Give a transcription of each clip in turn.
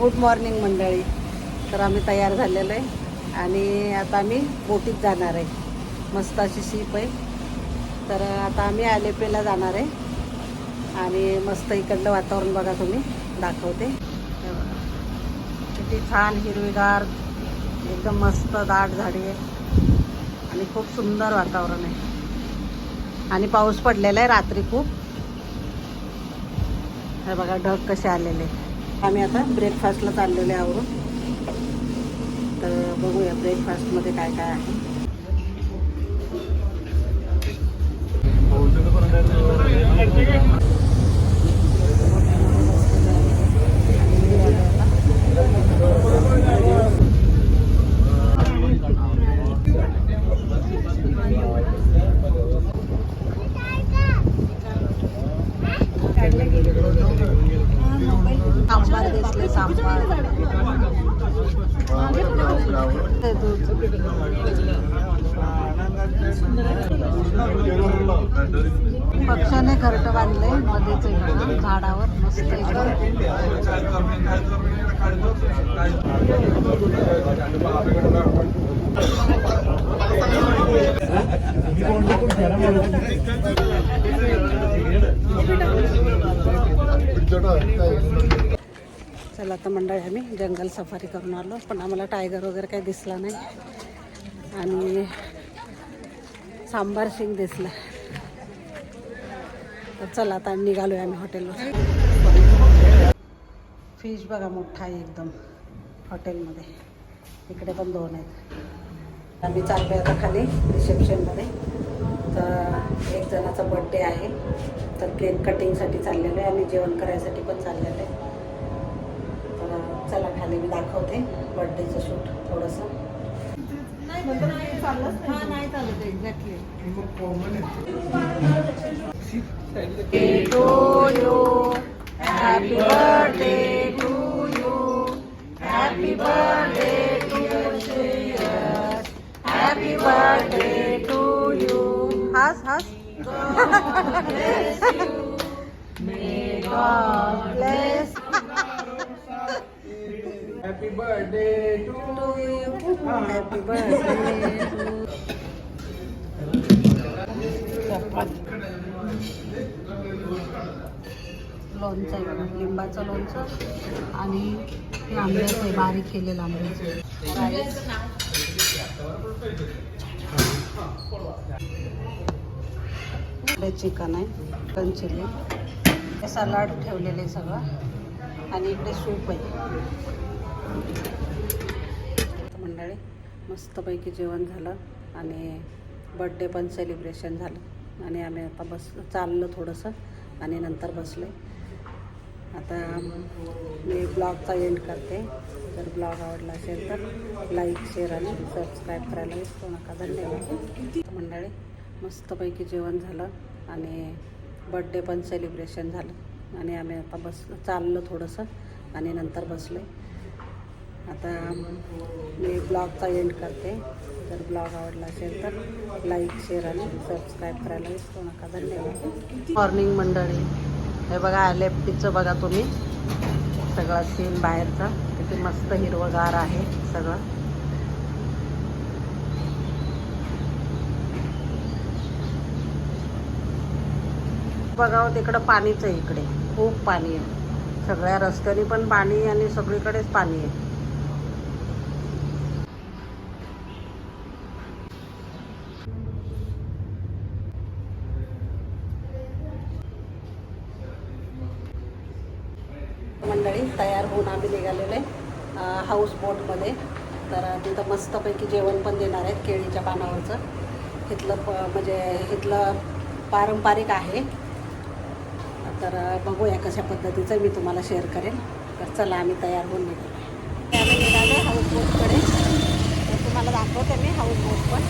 Good morning मंडळी. तर आम्ही तयार झालेलो आहे आणि आता आम्ही बोटीत जाणार आहे. मस्त अशी शिप आहे. तर आता आम्ही आलेपेला जाणार आहे. आणि मस्त इकडलं वातावरण बघा तुम्ही. दाखवते. किती छान हिरवीगार एकदम मस्त दाट झाडी आहे. आणि खूप सुंदर वातावरण आहे. आणि पाऊस पडलेला आहे रात्री खूप. हे बघा ढग कसे आलेले. आम्ही आता ब्रेकफास्टला चाललेले आहोत तर बघूया ब्रेकफास्टमध्ये काय काय आहे सांबार दिसले सांबार पक्षाने खरट बांधले मध्येच झाडावर मस्त एकदम चला आता मंडळी आम्ही जंगल सफारी करून आलो पण आम्हाला टायगर वगैरे काही दिसला नाही. आणि सांबार सिंग दिसला. तर चला आता निघालोय आम्ही हॉटेलवर फिश बघा मोठा आहे एकदम हॉटेलमध्ये इकडे पण दोन आहेत. आम्ही चाललो आता खाली रिसेप्शनमध्ये. तर एक जणाचा बड्डे आहे. तर केक कटिंगसाठी चाललेलं आहे आणि जेवण करायसाठी पण चाललेलं आहे. दाखवते बड्डेचं शूट थोडंसं हा नाही चालत exactly to you. Happy birthday to you. Happy birthday to you. हस हस May God bless Happy birthday to to you. Happy birthday to लोणचं आहे बघा लिंबाचं लोणचं आणि हे आहे बारीक केले आंब्याचं चिकन आहे चिकन चिली सलाड ठेवलेले सगळं आणि इकडे सूप आहे मंडळी मस्तपैकी जेवण झालं आणि बड्डे पण सेलिब्रेशन झालं. आणि आम्ही आता बस चाललं थोडंसं आणि नंतर बसले. आता मी ब्लॉगचा एंड करते. जर ब्लॉग आवडला असेल तर लाईक शेअर आणि सबस्क्राईब करायला विसरू नका. धन्यवाद. मंडळी मस्तपैकी जेवण झालं आणि बड्डे पण सेलिब्रेशन झालं. आणि आम्ही आता बस चाललं थोडंसं आणि नंतर बसले. आता मी ब्लॉगचा एंड करते. जर ब्लॉग आवडला असेल तर लाईक शेअर आणि सबस्क्राईब करायला विसरू नका. धन्यवाद. मॉर्निंग मंडळी. हे बघा लेफ्टीचं बघा तुम्ही. सगळं सीन बाहेरचं. किती मस्त हिरवगार आहे सगळं. बघावं हो, तिकडं पाणीच आहे इकडे. खूप पाणी आहे. सगळ्या रस्त्याने पण पाणी आणि सगळीकडेच पाणी आहे. मंडळी तयार होऊन आम्ही निघालेलो आहे हाऊस बोटमध्ये तर तिथं मस्तपैकी जेवण पण देणार आहेत केळीच्या पानावरचं. इथलं प म्हणजे इथलं पारंपरिक आहे. तर बघूया कशा पद्धतीचं मी तुम्हाला शेअर करेन. तर चला आम्ही तयार होऊन निघालो. आम्ही निघालो हाऊस बोटकडे तर तुम्हाला दाखवते मी हाऊस बोट पण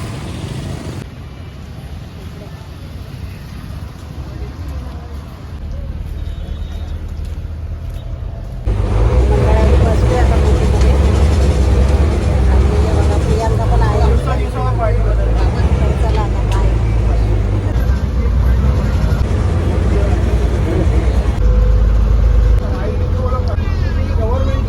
मंडळाने बसली आता बोटीमध्ये आणि हे बघा प्रियांका पण आहे तर चला आता बाय गव्हर्नमेंट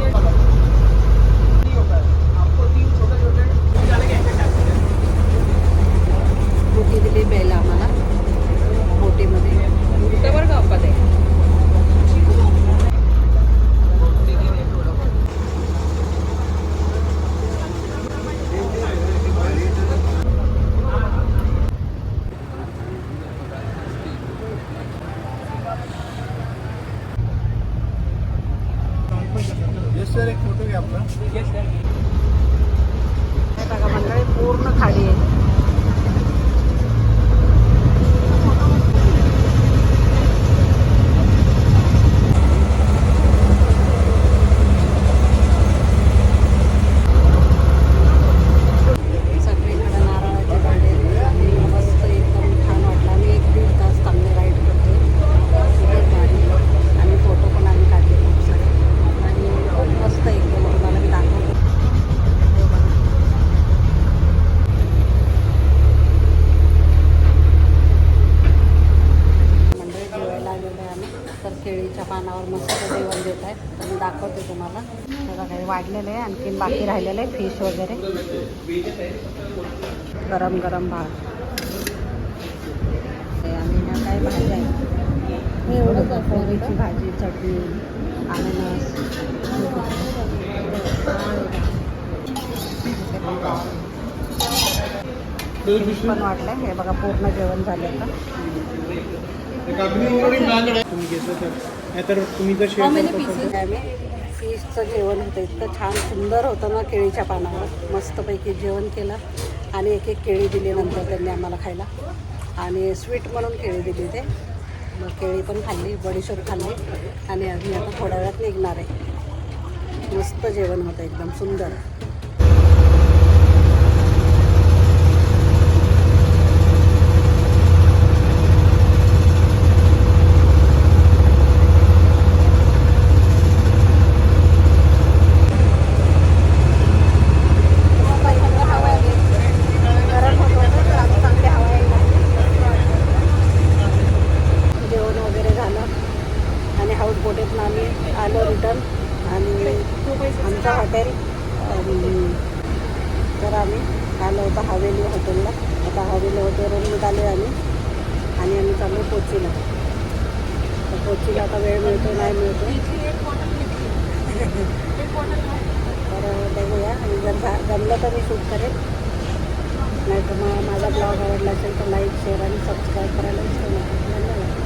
सर एक फोटो घ्या आपला. पूर्ण खाली आहे सगळीकडे नारळाचे झाडे आहेत आणि मस्त एकदम छान वाटलं आम्ही एक दीड तास चांगले राईड करते खूपच भारी आणि फोटो पण आम्ही काढले खूप सारे आणि खूप मस्त एकदम तुम्हाला मी दाखवतो हे बघा. मंडळी जेवायला आलेलो आहे आम्ही तर केळीच्या पानावर मस्त जेवण देत आहेत. तर मी दाखवते तुम्हाला. बघा काही वाढलेलं आहे. आणखीन बाकी राहिलेलं आहे फिश वगैरे. गरम गरम भात. आणि ह्या काय भाज्या आहेत? कोबीची भाजी चटणी अननस. पण वाटलं हे बघा पूर्ण जेवण झालं का? तुम्ही घेतलं तर नाहीतर तुम्ही जर शेअर करता फिशचं जेवण होतं. इतकं छान सुंदर होतं ना केळीच्या पानावर. मस्तपैकी जेवण केलं आणि एक एक केळी दिली नंतर त्यांनी आम्हाला खायला. आणि स्वीट म्हणून केळी दिली ते. मग केळी पण खाल्ली बडीशोप खाल्ली. आणि आम्ही आता थोड्या वेळात निघणार आहे. मस्त जेवण होतं एकदम सुंदर जेवण वगैरे झालं आणि हाऊस बोटीतून आम्ही आलो रिटर्न आणि आमचं हॉटेल तर आम्ही आलो होतो हवेली हॉटेलला आता हवेली हॉटेलवरून आलो आम्ही. आणि आम्ही चाललो कोचीला. तर कोचीला आता वेळ मिळतो नाही मिळतो. तर बघूया. आणि जर जमलं तर मी शूट करेन. नाही तर मग माझा ब्लॉग आवडला असेल तर लाईक शेअर आणि सबस्क्राईब करायला विसरू नका. धन्यवाद.